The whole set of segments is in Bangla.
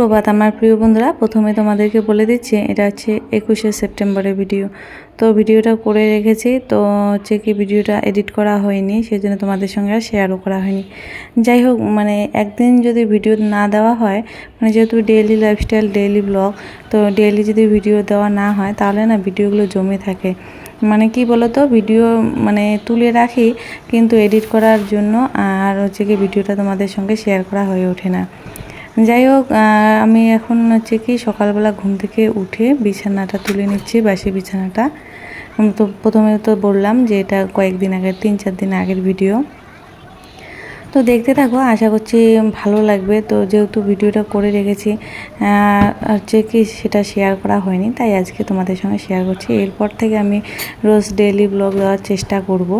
সুপ্রভাত আমার প্রিয় বন্ধুরা, প্রথমে তোমাদেরকে বলে দিচ্ছি, এটা হচ্ছে একুশে সেপ্টেম্বরের ভিডিও। তো ভিডিওটা করে রেখেছি, তো হচ্ছে কি ভিডিওটা এডিট করা হয়নি সেই জন্য তোমাদের সঙ্গে আর শেয়ারও করা হয়নি। যাই হোক মানে একদিন যদি ভিডিও না দেওয়া হয় মানে যেহেতু ডেইলি লাইফস্টাইল ডেইলি ব্লগ তো ডেইলি যদি ভিডিও দেওয়া না হয়, তাহলে না ভিডিওগুলো জমে থাকে। মানে কি বলতো, ভিডিও মানে তুলে রাখি, কিন্তু এডিট করার জন্য আর হচ্ছে কি ভিডিওটা তোমাদের সঙ্গে শেয়ার করা হয়ে ওঠে না। যাই হোক আমি এখন হচ্ছে কি সকালবেলা ঘুম থেকে উঠে বিছানাটা তুলে নিচ্ছি, বাসি বিছানাটা। তো প্রথমে তো বললাম যে এটা কয়েকদিন আগের তিন চার দিন আগের ভিডিও তো দেখতে থাকো, আশা করছি ভালো লাগবে। তো যেহেতু ভিডিওটা করে রেখেছি হচ্ছে কি সেটা শেয়ার করা হয়নি, তাই আজকে তোমাদের সঙ্গে শেয়ার করছি। এরপর থেকে আমি রোজ ডেইলি ব্লগ দেওয়ার চেষ্টা করব।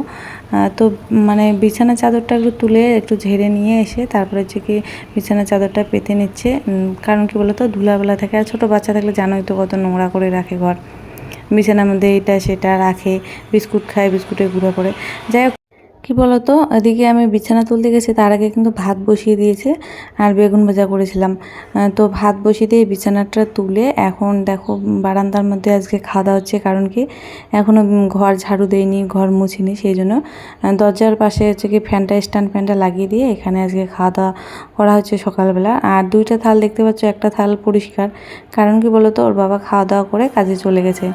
তো মানে বিছানা চাদরটা একটু তুলে একটু ঝেড়ে নিয়ে এসে তারপরে হচ্ছে কি বিছানা চাদরটা পেতে নিচ্ছে। কারণ কি বলতো, ধুলাবেলা থাকে আর ছোটো বাচ্চা থাকলে জানোই তো কত নোংরা করে রাখে ঘর। বিছানার মধ্যে এটা সেটা রাখে, বিস্কুট খায় বিস্কুটে গুঁড়ো করে। যাই হোক কি বলতো? এদিকে আমি বিছানা তুলতে গেছি, তার আগে কিন্তু ভাত বসিয়ে দিয়েছে আর বেগুন ভাজা করেছিলাম। তো ভাত বসিয়ে দিয়ে বিছানাটা তুলে এখন দেখো বারান্দার মধ্যে আজকে খাওয়া দাওয়া হচ্ছে, কারণ কি এখনও ঘর ঝাড়ু দেয়নি, ঘর মুছিনি, সেই জন্য দরজার পাশে হচ্ছে কি ফ্যানটা, স্ট্যান্ড ফ্যানটা লাগিয়ে দিয়ে এখানে আজকে খাওয়া দাওয়া করা হচ্ছে সকালবেলা। আর দুইটা থাল দেখতে পাচ্ছ, একটা থাল পরিষ্কার, কারণ কি বলতো, ওর বাবা খাওয়া দাওয়া করে কাজে চলে গেছে।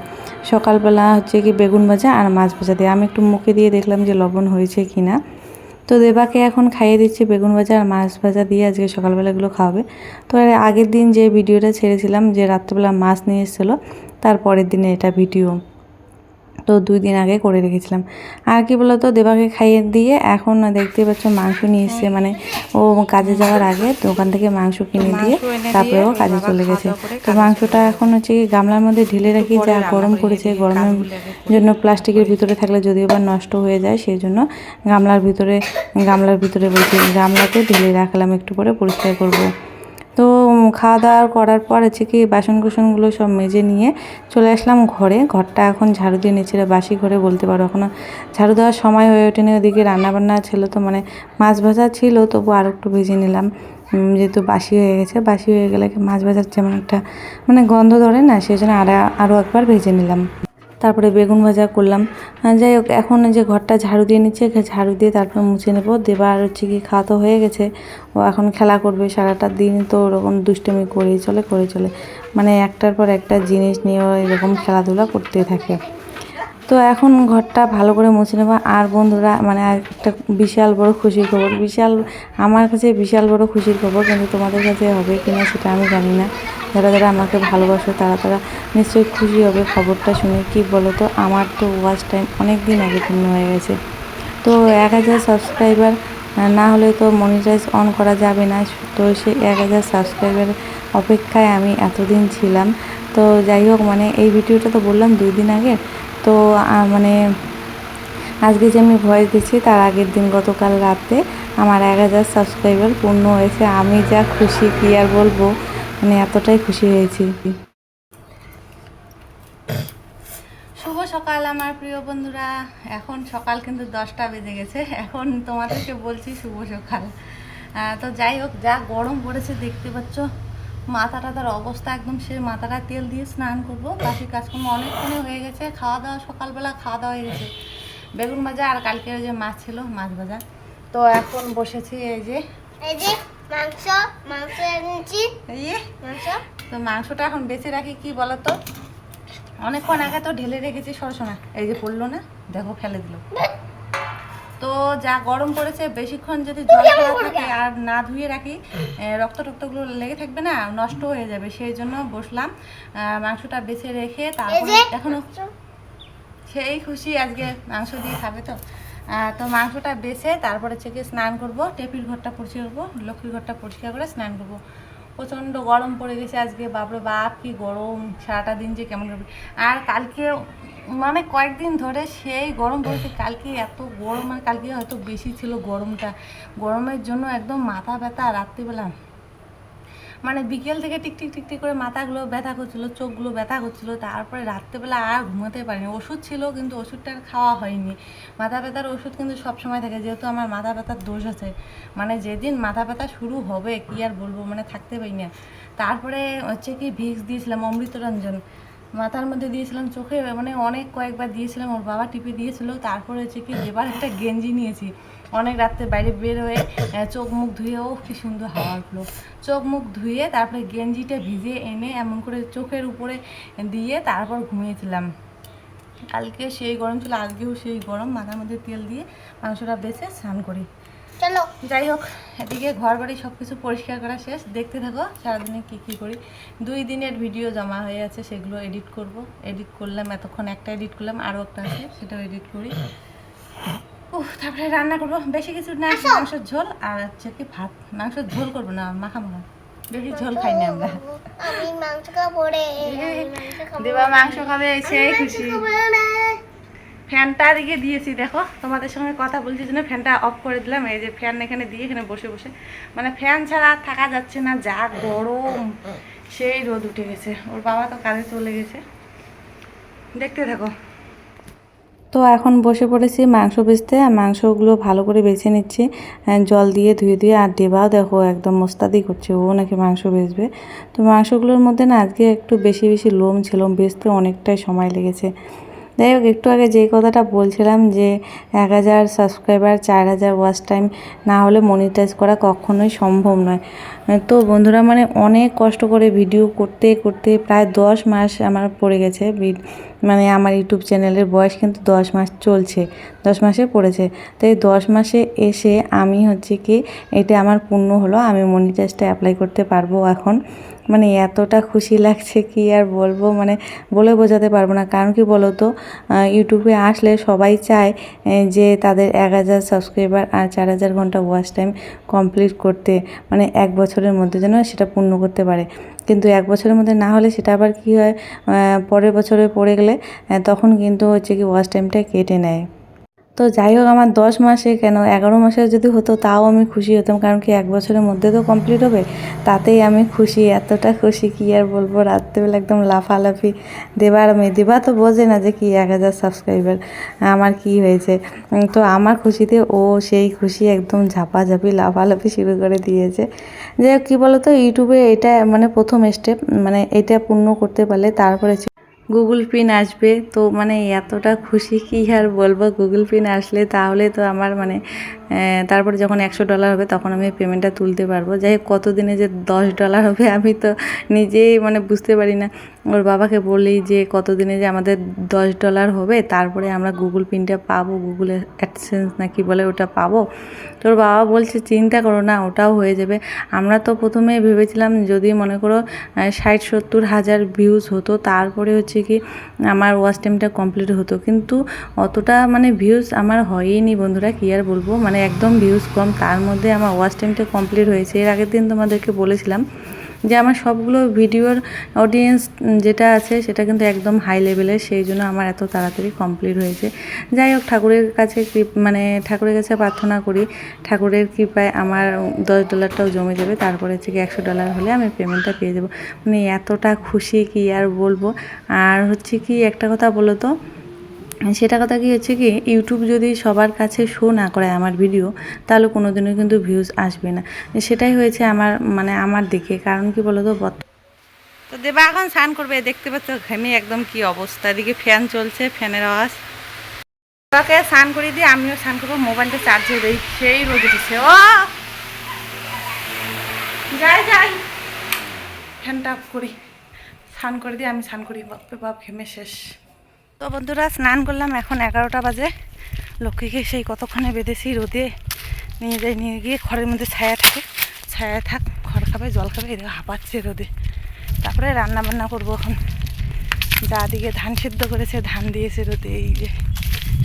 সকালবেলা হচ্ছে কি বেগুন ভাজা আর মাছ ভাজা দিয়ে। আমি একটু মুখে দিয়ে দেখলাম যে লবণ হয়েছে কি না তো দেবাকে এখন খাইয়ে দিচ্ছি বেগুন ভাজা আর মাছ ভাজা দিয়ে আজকে সকালবেলা এগুলো খাওয়াবে। তো এর আগের দিন যে ভিডিওটা ছেড়েছিলাম যে রাত্রেবেলা মাছ নিয়ে এসেছিল তারপরের দিনে এটা ভিডিও। তো দুই দিন আগে করে রেখেছিলাম। আর কি বলতো দেবাকে খাইয়ে দিয়ে এখন দেখতে পাচ্ছ মাংস নিয়ে এসছে মানে ও কাজে যাওয়ার আগে দোকান থেকে মাংস কিনে দিয়ে তারপরে ও কাজে চলে গেছে। তো মাংসটা এখন হচ্ছে কি গামলার মধ্যে ঢেলে রাখি যা গরম করেছে গরমের জন্য প্লাস্টিকের ভিতরে থাকলে যদিও বা নষ্ট হয়ে যায় সেই জন্য গামলার ভিতরে গামলার ভিতরে বলছি গামলাতে ঢেলে রাখলাম একটু করে পরিষ্কার করব। তো খাওয়া দাওয়া করার পর হচ্ছে কি বাসন কুসনগুলো সব মেজে নিয়ে চলে আসলাম ঘরে। ঘরটা এখন ঝাড়ু দিয়ে নিচ্ছিল বাসি ঘরে বলতে পারো। এখনও ঝাড়ু দেওয়ার সময় হয়ে ওঠেনি, ওদিকে রান্নাবান্না ছিল তো মানে মাছ ভাজা ছিল, তবু আরও একটু ভেজে নিলাম। যেহেতু বাসি হয়ে গেছে, বাসি হয়ে গেলে মাছ ভাজার যেমন একটা মানে গন্ধ ধরে না সেই জন্য আর আরও একবার ভেজে নিলাম। তারপরে বেগুন ভাজা করলাম। যাই হোক, এখন যে ঘরটা ঝাড়ু দিয়ে নিচ্ছে ঝাড়ু দিয়ে তারপর মুছে নেব। দেবার হচ্ছে কি খাওয়া তো হয়ে গেছে। ও এখন খেলা করবে, সারাটা দিন তো ওরকম দুষ্টমি করেই চলে করে চলে। মানে একটার পর একটা জিনিস নিয়ে এরকম খেলাধুলা করতে থাকে। তো এখন ঘরটা ভালো করে মুছে নেব। আর বন্ধুরা মানে একটা বিশাল বড় খুশির খবর। বিশাল, আমার কাছে বিশাল বড় খুশির খবর, কিন্তু তোমাদের কাছে হবে কি না সেটা আমি জানি না। যারা যারা আমাকে ভালোবাসো, তারা তারা নিশ্চয়ই খুশি হবে খবরটা শুনে। কি বলো তো আমার তো ওয়াচ টাইম অনেক দিন আগে পূর্ণ হয়ে গেছে। তো এক হাজার সাবস্ক্রাইবার না হলে তো মনিটাইজ অন করা যাবে না। তো সেই এক হাজার সাবস্ক্রাইবার অপেক্ষায় আমি এতদিন ছিলাম। তো যাই হোক মানে এই ভিডিওটা তো বললাম দুই দিন আগে। তো মানে আজকে যে আমি ভয়েস দিচ্ছি তার আগের দিন গতকাল রাতে আমার এক হাজার সাবস্ক্রাইবার পূর্ণ হয়েছে। আমি যা খুশি কি আর বলব? মানে এতটাই খুশি হয়েছি। শুভ সকাল আমার প্রিয় বন্ধুরা। এখন সকাল কিন্তু দশটা বেজে গেছে। এখন তোমাদেরকে বলছি শুভ সকাল। তো যাই হোক, যা গরম পড়েছে দেখতে পাচ্ছ। মাথা টাথার অবস্থা একদম সে মাথাটা তেল দিয়ে স্নান করব। বাকি কাজকর্ম অনেকক্ষণই হয়ে গেছে। খাওয়া দাওয়া সকালবেলা খাওয়া দাওয়া হয়ে গেছে। বেগুন ভাজা আর কালকে ওই যে মাছ ছিল মাছ ভাজা। তো এখন বসেছি এই যে এই যে মাংস মাংস এনেছি। মাংস? তো মাংসটা এখন বেঁচে রাখি কি বলতো? অনেকক্ষণ আগে তো ঢেলে রেখেছি সরসোনা এই যে পড়ল না দেখো ফেলে দিল। তো যা গরম পড়েছে বেশিক্ষণ যদি জল থাকে আর না ধুয়ে রাখি রক্ত টক্তগুলো লেগে থাকবে না নষ্ট হয়ে যাবে সেই জন্য বসলাম। মাংসটা বেছে রেখে তারপরে এখনও সেই খুশি আজকে মাংস দিয়ে খাবে তো। তো মাংসটা বেছে তারপরে গিয়ে স্নান করব টেপির ঘরটা পরিষ্কার করব লক্ষ্মীর ঘরটা পরিষ্কার করে স্নান করব। প্রচণ্ড গরম পড়ে গেছে আজকে বাপরে বাপ কি গরম সারাটা দিন যে কেমন করবে আর কালকে মানে কয়েকদিন ধরে সেই গরম পড়েছে। কালকে এত গরম মানে কালকে হয়তো বেশি ছিল গরমটা। গরমের জন্য একদম মাথা ব্যথা রাত্রিবেলা। মানে বিকেল থেকে টিকটিক টিকটিক করে মাথাগুলো ব্যথা করছিল, চোখগুলো ব্যথা করছিল। তারপরে রাত্রেবেলা আর ঘুমাতে পারিনি। ওষুধ ছিল কিন্তু ওষুধটা খাওয়া হয়নি। মাথা ব্যথার ওষুধ কিন্তু সব সময় থাকে। যেহেতু আমার মাথা ব্যথার দোষ আছে মানে যেদিন মাথা ব্যথা শুরু হবে, কি আর বলব মানে থাকতে পারি না। তারপরে হচ্ছে কি ভিক্স দিয়েছিলাম অমৃতরঞ্জন। মাথার মধ্যে দিয়েছিলাম, চোখে মানে অনেক কয়েকবার দিয়েছিলাম, ওর বাবা টিপে দিয়েছিল। তারপরে হচ্ছে কি, এবার একটা গেঞ্জি নিয়েছি। অনেক রাত্রে বাইরে বের হয়ে চোখ মুখ ধুয়ে ও কি সুন্দর হাওয়া উঠল। চোখ মুখ ধুয়ে তারপরে গেঞ্জিটা ভিজে এনে এমন করে চোখের উপরে দিয়ে তারপর ঘুমিয়েছিলাম। কালকে সেই গরম ছিল, আজকেও সেই গরম। মাথার মধ্যে তেল দিয়ে মাংসটা বেছে স্নান করি। চলো। যাই হোক এদিকে ঘর বাড়ি সব কিছু পরিষ্কার করা শেষ। দেখতে থাকো সারাদিনে কী কী করি। দুই দিনের ভিডিও জমা হয়ে আছে সেগুলো এডিট করব। এডিট করলাম এতক্ষণ একটা এডিট করলাম আরও একটা আছে সেটাও এডিট করি। উফ তারপরে রান্না করব। বেশি কিছু না মাংসের ঝোল আর হচ্ছে কি ভাত। মাংসের ঝোল করব না মাখা মাখা বেশি ঝোল খাই না আমরা। দেবা মাংস খাবে সেই খুশি। ফ্যানটা দিকে দিয়েছি, দেখো। তোমাদের সঙ্গে কথা বলছি জন্য ফ্যানটা অফ করে দিলাম। এই যে ফ্যান এখানে দিয়ে এখানে বসে বসে। মানে ফ্যান ছাড়া আর থাকা যাচ্ছে না, যা গরম। সেই রোদ উঠে গেছে। ওর বাবা তো কাজে চলে গেছে। দেখতে থাকো। তো এখন বসে পড়েছি মাংস বেচতে, আর মাংসগুলো ভালো করে বেছে নিচ্ছি। জল দিয়ে ধুয়ে ধুয়ে আর দেবাও দেখো একদম মোস্তাদি করছে, ও নাকি মাংস বেচবে। তো মাংসগুলোর মধ্যে না আজকে একটু বেশি বেশি লোম ছিল বেচতে অনেকটাই সময় লেগেছে। যাই হোক, একটু আগে যে কথাটা বলছিলাম যে এক হাজার সাবস্ক্রাইবার চার হাজার ওয়াচ টাইম না হলে মনিটাইজ করা কখনোই সম্ভব নয়। তো বন্ধুরা মানে অনেক কষ্ট করে ভিডিও করতে করতে প্রায় দশ মাস আমার পড়ে গেছে। মানে আমার ইউটিউব চ্যানেলের বয়স কিন্তু দশ মাস চলছে, দশ মাসে পড়েছে। তো এই দশ মাসে এসে আমি হচ্ছে কি, এটা আমার পূর্ণ হলো, আমি মনিটাইজটা অ্যাপ্লাই করতে পারব এখন। মানে এতটা খুশি লাগছে কি আর বলব? মানে বলে বোঝাতে পারব না। কারণ কি বলো তো ইউটিউবে আসলে সবাই চায় যে তাদের এক হাজার সাবস্ক্রাইবার আর চার হাজার ঘণ্টা ওয়াচ টাইম কমপ্লিট করতে মানে এক বছরের মধ্যে যেন সেটা পূর্ণ করতে পারে। কিন্তু এক বছরের মধ্যে না হলে সেটা আবার কি হয়? পরের বছরে পড়ে গেলে তখন কিন্তু হচ্ছে কি ওয়াচ টাইমটা কেটে নেয়। তো যাই হোক, আমার দশ মাসে কেন? এগারো মাসে যদি হতো, তাও আমি খুশি হতাম। কারণ কি, এক বছরের মধ্যে তো কমপ্লিট হবে। তাতেই আমি খুশি, এতটা খুশি, কি আর বলব? রাত্রেবেলা একদম লাফালাফি। দেবার মেয়ে, দেবা তো বোঝে না যে কি এক হাজার সাবস্ক্রাইবার আমার কি হয়েছে? তো আমার খুশিতে ও সেই খুশি একদম ঝাপাঝাপি, লাফালাফি শুরু করে দিয়েছে। যে কী বলো তো ইউটিউবে এটা মানে প্রথম স্টেপ মানে এটা পূর্ণ করতে পারলে তারপরে গুগল পিন আসবে। তো মানে এতটা খুশি কি আর বলব? গুগল পিন আসলে তাহলে তো আমার মানে তারপরে যখন একশো ডলার হবে তখন আমি পেমেন্টটা তুলতে পারব। যাই হোক কত দিনে যে দশ ডলার হবে আমি তো নিজেই মানে বুঝতে পারি না। ওর বাবাকে বলি যে কত দিনে যে আমাদের দশ ডলার হবে, তারপরে আমরা গুগল পিনটা পাবো গুগলে অ্যাডসেন্স না কি বলে ওটা পাবো। তোর বাবা বলছে, চিন্তা করো না, ওটাও হয়ে যাবে। আমরা তো প্রথমে ভেবেছিলাম যদি মনে করো ষাট সত্তর হাজার ভিউজ হতো, তারপরে হচ্ছে কি, আমার ওয়াচ টাইমটা কমপ্লিট হতো। কিন্তু অতটা মানে ভিউজ আমার হয়ইনি বন্ধুরা, কী আর বলব? মানে একদম ভিউজ কম। তার মধ্যে আমার ওয়াচ টাইমটা কমপ্লিট হয়েছে। এর আগের দিন তোমাদেরকে বলেছিলাম যে আমার সবগুলো ভিডিওর অডিয়েন্স যেটা আছে, সেটা কিন্তু একদম হাই লেভেলের সেই জন্য আমার এত তাড়াতাড়ি কমপ্লিট হয়েছে। যাই হোক, ঠাকুরের কাছে মানে ঠাকুরের কাছে প্রার্থনা করি, ঠাকুরের কৃপায় আমার দশ ডলারটাও জমে যাবে, তারপরে হচ্ছে কি একশো ডলার হলে আমি পেমেন্টটা পেয়ে যাব। মানে এতটা খুশি কি আর বলব? আর হচ্ছে কি একটা কথা বলো তো সেটা কথা কি হচ্ছে কি ইউটিউব যদি সবার কাছে শো না করে আমার ভিডিও তাহলে কোনো দিনও কিন্তু ভিউজ আসবে না। সেটাই হয়েছে আমার মানে আমার দিকে। কারণ কি বলো তো দেবা এখন স্নান করবে, দেখতে পাচ্ছ ঘেমে একদম কি অবস্থা। এদিকে ফ্যান চলছে ফ্যানের আওয়াজ। ওকে স্নান করে দিয়ে আমিও স্নান করব, মোবাইলটা চার্জে দিই সেই রোদ উঠেছে। ও! যাই যাই। ফ্যানটা অফ করি। স্নান করে দিয়ে আমি স্নান করি বাপ, ঘেমে শেষ। তো বন্ধুরা, স্নান করলাম, এখন এগারোটা বাজে। লক্ষ্মীকে সেই কতক্ষণে বেঁধেছি, রোদে নিয়ে যাই, নিয়ে গিয়ে ঘরের মধ্যে ছায়া থাকে। ছায়া থাক খড় খাবে, জল খাবে, এদিকে হাঁপাচ্ছে রোদে। তারপরে রান্না বান্না করব এখন। যা দিকে ধান সিদ্ধ করেছে, ধান দিয়েছে রোদে, এই যে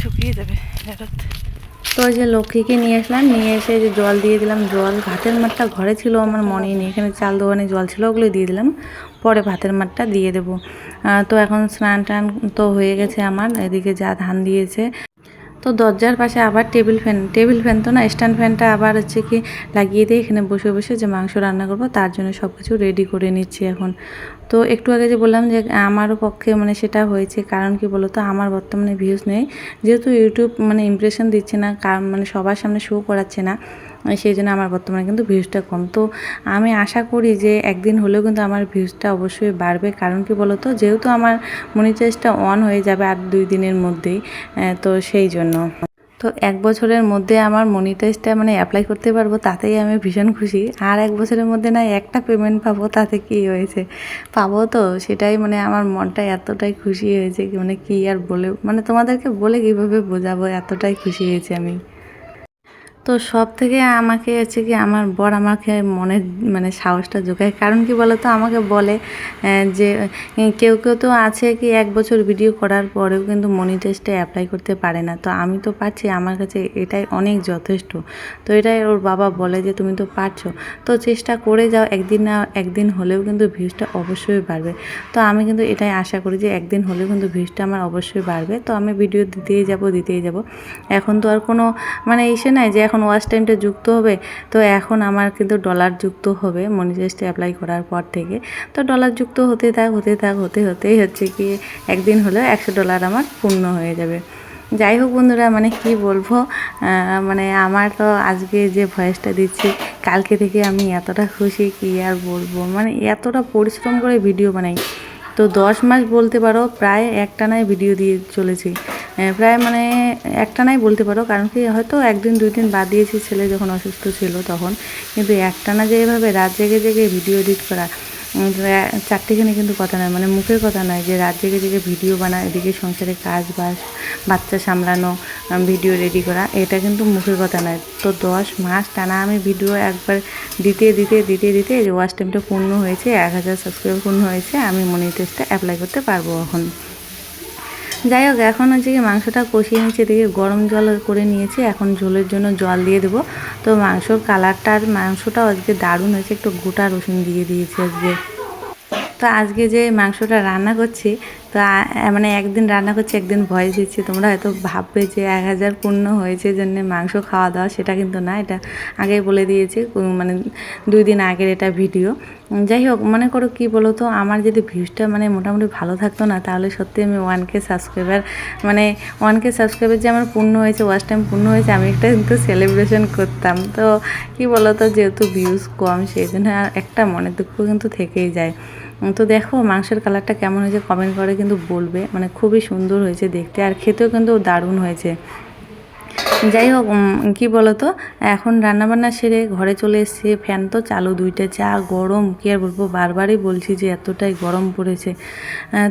শুকিয়ে যাবে রোদ তো যে লক্ষ্মীকে নিয়ে আসলাম, নিয়ে এসে যে জল দিয়ে দিলাম। জল ভাতের মাঠটা ঘরে ছিল আমার মনে নেই, এখানে চাল দোকানে জল ছিল, ওগুলো দিয়ে দিলাম। পরে ভাতের মাঠটা দিয়ে দেবো। তো এখন স্নান টান তো হয়ে গেছে আমার, এদিকে যা ধান দিয়েছে। তো দরজার পাশে আবার টেবিল ফ্যান টেবিল ফ্যান তো না, স্ট্যান্ড ফ্যানটা আবার হচ্ছে কি লাগিয়ে দিয়ে এখানে বসে বসে যে মাংস রান্না করব, তার জন্য সব কিছু রেডি করে নিচ্ছি এখন। তো একটু আগে যে বললাম যে আমারও পক্ষে মানে সেটা হয়েছে, কারণ কি বলতো, আমার বর্তমানে ভিউজ নেই। যেহেতু ইউটিউব মানে ইমপ্রেশন দিচ্ছে না কারণ মানে সবার সামনে শো করাচ্ছে না সেই জন্য আমার বর্তমানে কিন্তু ভিউজটা কম। তো আমি আশা করি যে একদিন হলেও কিন্তু আমার ভিউজটা অবশ্যই বাড়বে। কারণ কি বলতো? যেহেতু আমার মনিটাইজটা অন হয়ে যাবে আর দুই দিনের মধ্যেই তো সেই জন্য। তো এক বছরের মধ্যে আমার মনিটাইজটা মানে অ্যাপ্লাই করতে পারব, তাতেই আমি ভীষণ খুশি। আর এক বছরের মধ্যে না একটা পেমেন্ট পাবো, তাতে কি হয়েছে? পাবো তো, সেটাই মানে আমার মনটা এতটাই খুশি হয়েছে মানে কি আর বলে মানে তোমাদেরকে বলে কীভাবে বোঝাবো? এতটাই খুশি হয়েছে আমি। তো সব থেকে আমাকে হচ্ছে কি আমার বর আমাকে মনের মানে সাহসটা যোগায় কারণ কি বলতো? আমাকে বলে যে কেউ কেউ তো আছে কি এক বছর ভিডিও করার পরেও কিন্তু মনিটাইজটা অ্যাপ্লাই করতে পারে না। তো আমি তো পারছি, আমার কাছে এটাই অনেক যথেষ্ট। তো এটাই ওর বাবা বলে যে, তুমি তো পারছ। তো চেষ্টা করে যাও, একদিন না, একদিন হলেও কিন্তু ভিউজটা অবশ্যই বাড়বে। তো আমি কিন্তু এটাই আশা করি যে, একদিন হলেও কিন্তু ভিউজটা আমার অবশ্যই বাড়বে। তো আমি ভিডিও দিতেই যাব দিতেই যাব। এখন তো আর কোনো মানে ইসে নাই যে, এখন ওয়াচ টাইমটা যুক্ত হবে, তো এখন আমার কিন্তু ডলার যুক্ত হবে মনিটাইজটা অ্যাপ্লাই করার পর থেকে। তো ডলার যুক্ত হতে থাক হতে থাক, হতে, হতেই হচ্ছে কি, একদিন হলেও একশো ডলার আমার পূর্ণ হয়ে যাবে। যাই হোক বন্ধুরা মানে কি বলব মানে আমার তো আজকে যে ভয়েসটা দিচ্ছি, কালকে থেকে আমি এতটা খুশি, কি আর বলব? মানে এতটা পরিশ্রম করে ভিডিও বানাই। তো দশ মাস বলতে পারো, প্রায় একটানায় ভিডিও দিয়ে চলেছি। প্রায় মানে একটানাই বলতে পারো, কারণ কি হয়তো একদিন দুই দিন বাদ দিয়েছি ছেলে যখন অসুস্থ ছিল তখন। কিন্তু একটানা যে এভাবে রাত জেগে জেগে ভিডিও এডিট করা চারটেখানে কিন্তু কথা নয় মানে মুখের কথা নয় যে রাত জেগে জেগে ভিডিও বানা এদিকে সংসারে কাজ বাস বাচ্চা সামলানো ভিডিও রেডি করা, এটা কিন্তু মুখের কথা নয়। তো দশ মাস টানা আমি ভিডিও একবার দিতে দিতে দিতে দিতে যে ওয়াচ টাইমটা পূর্ণ হয়েছে, এক হাজার সাবস্ক্রাইব পূর্ণ হয়েছে, আমি মনিটাইজটা অ্যাপ্লাই করতে পারব এখন। যাই হোক, এখন হচ্ছে কি মাংসটা কষিয়ে নিচ্ছে দেখে গরম জল করে নিয়েছি। এখন ঝোলের জন্য জল দিয়ে দেবো। তো মাংসর কালারটার মাংসটাও আজকে দারুণ হয়েছে, একটু গোটা রসুন দিয়ে দিয়েছি আজকে। তো আজকে যে মাংসটা রান্না করছি, তো মানে একদিন রান্না করছি, একদিন ভয়েস দিচ্ছি তোমরা হয়তো ভাববে যে এক হাজার পূর্ণ হয়েছে জন্য মাংস খাওয়া দাওয়া, সেটা কিন্তু না, এটা আগেই বলে দিয়েছি মানে দুই দিন আগের এটা ভিডিও। যাই হোক, মনে করো কি বলো তো, আমার যদি ভিউজটা মানে মোটামুটি ভালো থাকতো না, তাহলে সত্যি আমি ওয়ান কে সাবস্ক্রাইবার মানে ওয়ান কে সাবস্ক্রাইবার যে আমার পূর্ণ হয়েছে ওয়াচ টাইম পূর্ণ হয়েছে, আমি একটা কিন্তু সেলিব্রেশন করতাম। তো কি বলো তো, যেহেতু ভিউজ কম, সেই জন্য একটা মনে দুঃখ কিন্তু থেকেই যায়। তো দেখো, মাংসের কালারটা কেমন হয়েছে কমেন্ট করে কিন্তু বলবে। মানে খুবই সুন্দর হয়েছে দেখতে, আর খেতেও কিন্তু দারুণ হয়েছে। যাই হোক কি বলতো? এখন রান্নাবান্না সেরে ঘরে চলে এসেছি। ফ্যান তো চালু দুইটা, চা গরম। কি আর বলব? বারবারই বলছি যে এতটাই গরম পড়েছে।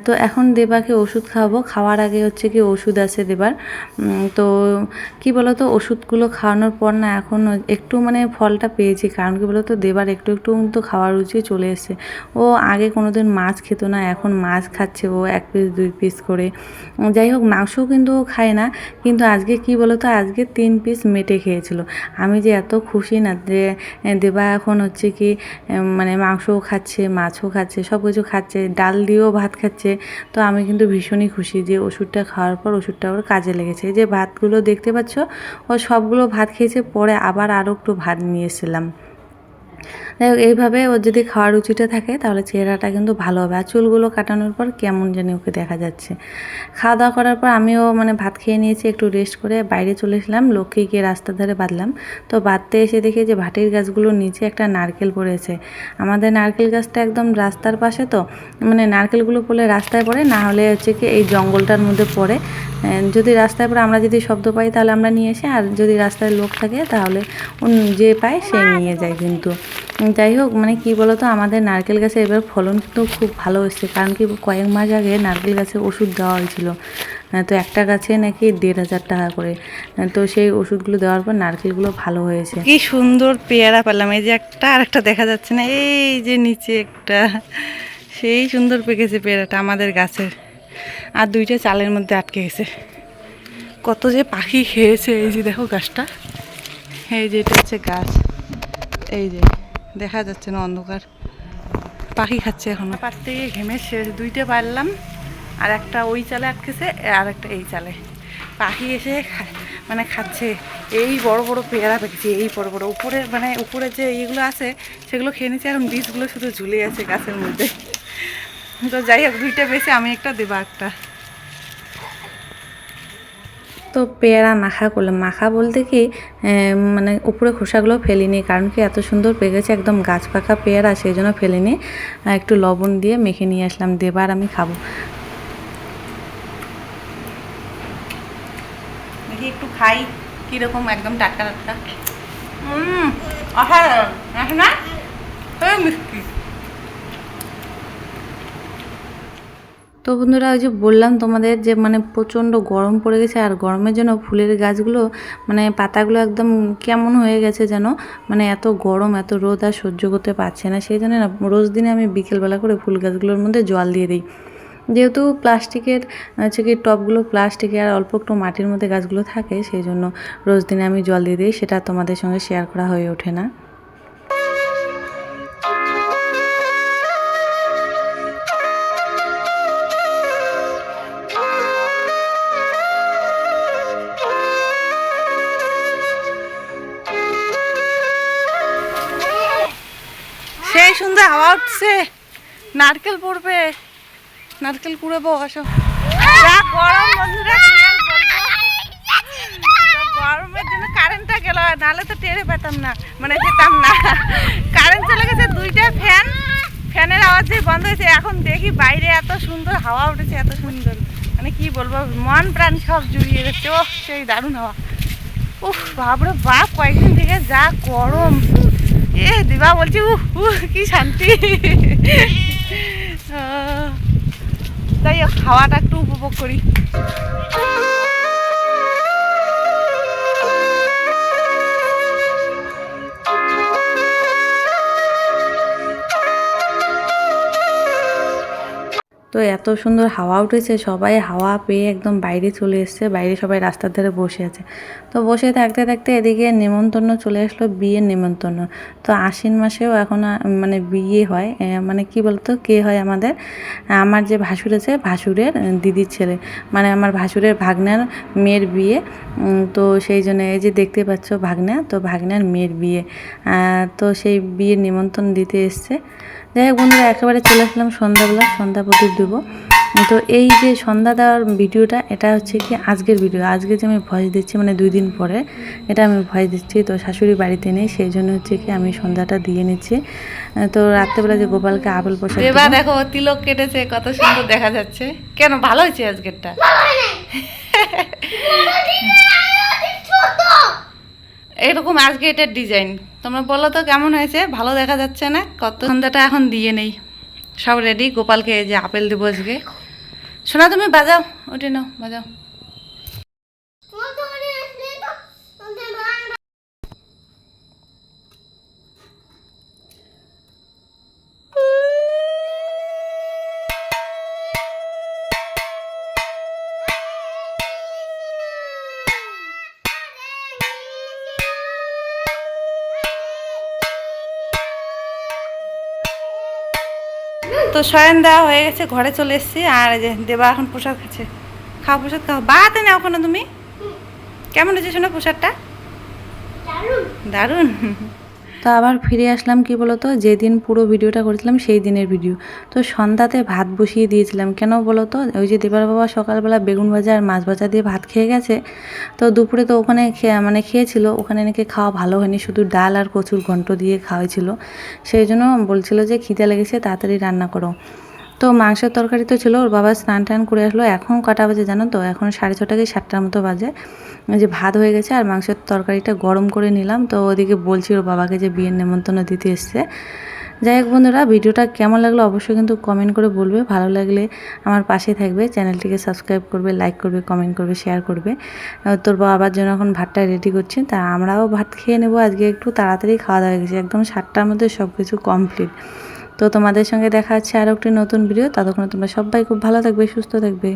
তো এখন দেবাকে ওষুধ খাওয়াবো। খাওয়ার আগে হচ্ছে কি ওষুধ আছে দেবার। তো কি বলতো? ওষুধগুলো খাওয়ানোর পর না এখন একটু মানে ফলটা পেয়েছি। কারণ কি বলতো? দেবার একটু একটু তো খাওয়ার রুচি চলে এসছে। ও আগে কোনো দিন মাছ খেত না, এখন মাছ খাচ্ছে ও এক পিস দুই পিস করে। যাই হোক মাংসও কিন্তু খায় না। কিন্তু আজকে কি বলতো? আজকে তিন পিস মেটে খেয়েছিল। আমি যে এত খুশি না যে দেবা এখন হচ্ছে কি মানে মাংসও খাচ্ছে, মাছও খাচ্ছে সব কিছু খাচ্ছে, ডাল দিয়েও ভাত খাচ্ছে। তো আমি কিন্তু ভীষণই খুশি যে ওষুধটা খাওয়ার পর ওষুধটা ওর কাজে লেগেছে। যে ভাতগুলো দেখতে পাচ্ছ, ও সবগুলো ভাত খেয়েছে, পরে আবার আরও একটু ভাত নিয়ে এসেছিলাম। যাই হোক, এইভাবে ওর যদি খাওয়ার রুচিটা থাকে, তাহলে চেহারাটা কিন্তু ভালো হবে। আর চুলগুলো কাটানোর পর কেমন জানি ওকে দেখা যাচ্ছে। খাওয়া দাওয়া করার পর আমিও মানে ভাত খেয়ে নিয়েছি, একটু রেস্ট করে বাইরে চলে এসলাম লক্ষ্মীকে রাস্তার ধারে বাঁধলাম। তো বাঁধতে এসে দেখি যে ভাটির গাছগুলোর নিচে একটা নারকেল পড়েছে। আমাদের নারকেল গাছটা একদম রাস্তার পাশে তো মানে নারকেলগুলো পড়লে রাস্তায় পড়ে, না হলে হচ্ছে কি এই জঙ্গলটার মধ্যে পড়ে। যদি রাস্তায় পড়ে আমরা যদি শব্দ পাই, তাহলে আমরা নিয়ে এসে, আর যদি রাস্তায় লোক থাকে, তাহলে যে পায়, সে নিয়ে যায় কিন্তু। যাই হোক মানে কি বলতো, আমাদের নারকেল গাছে এবার ফলন কিন্তু খুব ভালো এসছে কারণ কি, কয়েক মাস আগে নারকেল গাছে ওষুধ দেওয়া হয়েছিল। তো একটা গাছে নাকি দেড় হাজার টাকা করে। তো সেই ওষুধগুলো দেওয়ার পর নারকেলগুলো ভালো হয়েছে। কি সুন্দর পেয়ারা পেলাম। এই যে একটা আর একটা দেখা যাচ্ছে না, এই যে নিচে একটা। সেই সুন্দর পেকেছে পেয়ারাটা আমাদের গাছের। আর দুইটা চালের মধ্যে আটকে গেছে। কত যে পাখি খেয়েছে। এই যে দেখো গাছটা। এই যে এটা হচ্ছে গাছ। এই যে। দেখা যাচ্ছে না অন্ধকার। পাখি খাচ্ছে এখনও। পারতে গিয়ে ঘেমে শেষ দুইটা পারলাম, আর একটা ওই চালে আটকেছে, আর একটা এই চালে। পাখি এসে মানে খাচ্ছে। এই বড় বড় পেয়ারা পেকেছে এই বড় বড়। উপরে মানে উপরে যে এইগুলো আছে, সেগুলো খেয়ে নিচ্ছে এখন বীজগুলো শুধু ঝুলে আছে গাছের মধ্যে। তো যাই হোক, দুইটা বেশি আমি একটা দেবা একটা তো পেয়ারা মাখা করলাম। মাখা বলতে কি মানে উপরে খোসাগুলো ফেলিনি, কারণ কি এত সুন্দর পেকেছে একদম গাছ পাকা পেয়ারা, সেই জন্য ফেলিনি। একটু লবণ দিয়ে মেখে নিয়ে আসলাম দেবার আমি খাব। দেখি একটু খাই, কীরকম একদম টাটকা টাটকা। অসাধারণ না? মিষ্টি। তো বন্ধুরা, ওই যে বললাম তোমাদের যে মানে প্রচণ্ড গরম পড়ে গেছে আর গরমের জন্য ফুলের গাছগুলো মানে পাতাগুলো একদম কেমন হয়ে গেছে যেন মানে এত গরম, এত রোদ আর সহ্য করতে পারছে না। সেই জন্য না, রোজ দিনে আমি বিকেলবেলা করে ফুল গাছগুলোর মধ্যে জল দিয়ে দিই। যেহেতু প্লাস্টিকের, হচ্ছে কি টবগুলো প্লাস্টিকের আর অল্প একটু মাটির মধ্যে গাছগুলো থাকে, সেই জন্য রোজ দিনে আমি জল দিয়ে দিই, সেটা তোমাদের সঙ্গে শেয়ার করা হয়ে ওঠে না। নারকেল পড়বে। নারকেল কুড়াবো আসো। যা গরম বন্ধুরা গরমের জন্য কারেন্টটা গেল নাহলে তো টেরে পেতাম না মানে যেতাম না। কারেন্ট চলে গেছে দুইটা ফ্যান ফ্যানের আওয়াজে বন্ধ হয়েছে এখন দেখি বাইরে এত সুন্দর হাওয়া উঠেছে এত সুন্দর। মানে কি বলব মন প্রাণ সব জুড়িয়ে যাচ্ছে ও সেই দারুণ হাওয়া। উফ বাপরে বাপ কয়েকদিন থেকে যা গরম। এ দিবা বলছি উহ উহ কি শান্তি। তাই হোক, হাওয়াটা একটু উপভোগ করি। তো এত সুন্দর হাওয়া উঠেছে, সবাই হাওয়া পেয়ে একদম বাইরে চলে এসছে, বাইরে সবাই রাস্তার ধারে বসে আছে। তো বসে থাকতে থাকতে এদিকে নেমন্তন্ন চলে আসলো বিয়ের নেমন্তন্ন। তো আশ্বিন মাসেও এখন মানে বিয়ে হয় মানে কি বলতো, কে হয় আমাদের? আমার যে ভাসুর আছে, ভাসুরের দিদির ছেলে। মানে আমার ভাসুরের ভাগ্নার মেয়ের বিয়ে। তো সেই জন্য এই যে দেখতে পাচ্ছ ভাগ্না, তো ভাগ্নার মেয়ের বিয়ে। তো সেই বিয়ের নিমন্ত্রণ দিতে এসছে। যাই হোক বন্ধুরা একেবারে চলে আসলাম সন্ধ্যাবেলা সন্ধ্যা প্রদীপ দেবো। তো এই যে সন্ধ্যা দেওয়ার ভিডিওটা এটা হচ্ছে কি আজকের ভিডিও। আজকে যে আমি ভয়েস দিচ্ছি মানে দুই দিন পরে এটা আমি ভয়েস দিচ্ছি। তো শাশুড়ি বাড়িতে নেই সেই জন্য হচ্ছে কি আমি সন্ধ্যাটা দিয়ে নিচ্ছি। তো রাত্রেবেলা যে গোপালকে আপেল পোশাক এবার দেখো তিলক কেটেছে কত সুন্দর দেখা যাচ্ছে। কেন ভালো হয়েছে আজকেরটা? এরকম আজকে এটার ডিজাইন। তোমরা বলো তো কেমন হয়েছে? ভালো দেখা যাচ্ছে না? কত সন্ধ্যাটা এখন দিয়ে নেই। সব রেডি গোপালকে যে আপেল দেবো আজকে। শোনা তুমি বাজাও। ওটা নাও, বাজাও। তো শয়ন দেওয়া হয়ে গেছে ঘরে চলে এসেছি। আর যে দেবা এখন প্রসাদ খাচ্ছে। খাও প্রসাদ খাও। বাতে নাও ওখানে তুমি? কেমন হয়েছে শোনো প্রসাদটা? দারুণ। দারুণ। তো আবার ফিরে আসলাম কি বলতো? যেদিন পুরো ভিডিওটা করেছিলাম সেই দিনের ভিডিও। তো সন্ধ্যাতে ভাত বসিয়ে দিয়েছিলাম। কেন বলো তো ওই যে দেবার বাবা সকালবেলা বেগুন ভাজা আর মাছ ভাজা দিয়ে ভাত খেয়ে গেছে। তো দুপুরে তো ওখানে মানে খেয়েছিল। ওখানে নাকি খাওয়া ভালো হয়নি। শুধু ডাল আর কচুর ঘন্ট দিয়ে খাওয়াইছিল। সেই জন্য বলছিল যে খিদে লেগেছে, তাড়াতাড়ি রান্না করো। তো মাংসের তরকারি তো ছিল, ওর বাবা স্নান টান করে আসলো। এখন কটা বাজে জানো তো? এখন সাড়ে ছটা কি সাতটার মতো বাজে। যে ভাত হয়ে গেছে আর মাংসের তরকারিটা গরম করে নিলাম। তো ওদিকে বলছি ওর বাবাকে যে বিয়ের নেমন্তন্ন দিতে এসছে। যাই হোক বন্ধুরা, ভিডিওটা কেমন লাগল অবশ্যই কিন্তু কমেন্ট করে বলবে। ভালো লাগলে আমার পাশে থাকবে, চ্যানেলটিকে সাবস্ক্রাইব করবে লাইক করবে কমেন্ট করবে শেয়ার করবে। তোর বাবার জন্য এখন ভাতটা রেডি করছি, তা আমরাও ভাত খেয়ে নেব আজকে একটু। তাড়াতাড়ি খাওয়া দাওয়া হয়ে গেছে, একদম সাতটার মধ্যে সব কিছু কমপ্লিট তো তোমাদের সঙ্গে দেখা হচ্ছে আরও একটি নতুন ভিডিও ততক্ষণ তোমরা সবাই খুব ভালো থাকবে, সুস্থ থাকবে।